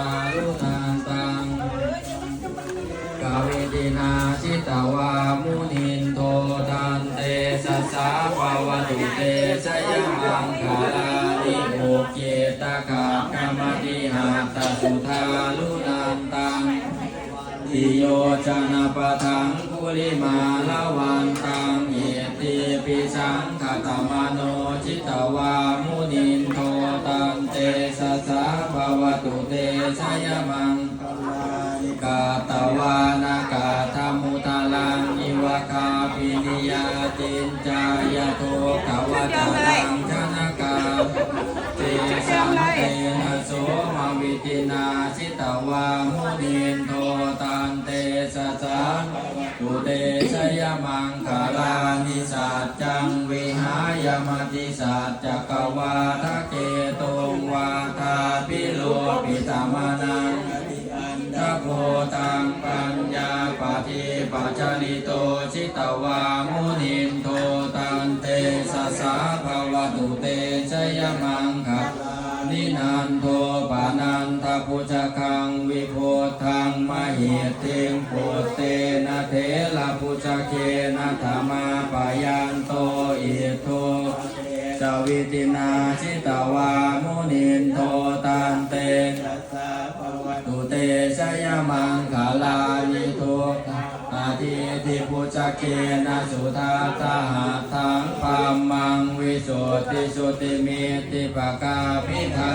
าลุนันตังกาเวทินาชิตาวามุนินโทตันเตสัสสะภาวตุเตชยมังคาลานิโมเกตกะกรรมติหาตสุทาลุนันตังติโยชนะปะทังกุลิมาลาวันตังเยติปิสังขตมโนจิตวามุนินโทตันเตสัสสะภา ตุเตชยมังกาตวานากาธมุตาลังอิวะคาปินิยาจินจายโทกวจารังชนะกาเตสังเตนะโสมวิตินาชิตวามุนินโทตันเตสัสสะตุเตชยมังคาลานิสัจจังวิหายมติสัจจกวาทะเก ตังปัญญาปฏิปัจจลิโตชิตวามุนินโทตันเตสสสะภาวตุเตชยมังคะนินันโทปานันทพุจคังวิโพธังมหิเทงโปเตนะเทละพุจเคนะธรรมาปยั จวิตินาชิตาวามุนินโทตันเตตุเตชยมังคาลานิทุกอาทิติพุจเกนะสุทาตาหะทังปัมมังวิสุติสุติมิติปกาพิธา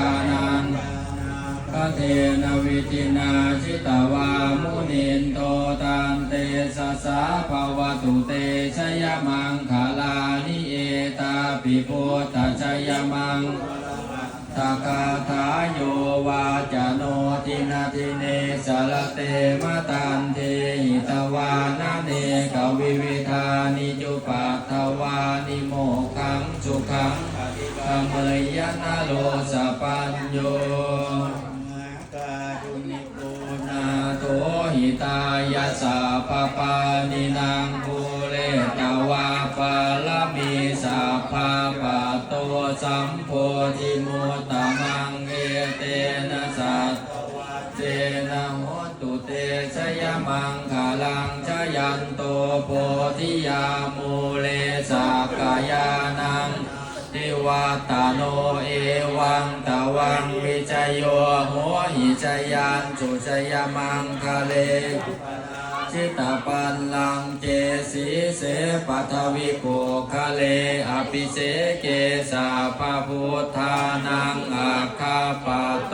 เทนวิจินาชิตวามุนินโตตันเตสสสะภาวตุเตชยมังคาลานิเอตาปิโพตชยมังตากาทาโยวาจโนทินาทิเนสารเตมตันเทหิตวานาเนกวิวิธานิจุปัตถวานิโมขังสุขังขเมยยนาโลสปัญโย ตายาสาปปานินางภูเลตวาปาลมีสาภาปะโตสัมโพธิมุตตมังเอเตนะสัตเจนะโหตุเตชยมังคลังชยันโตโพธิยามูเลสากายานัง วัตโนเอวังตวังวิจโยโหหิจยันจุจยมังคะเลชิตาปันลังเจสีเสปัทวิโกคะเลอภิเสเกสาภาพุทธานังอาคาปโต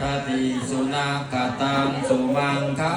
ทติสุนัขตังสุมังคะ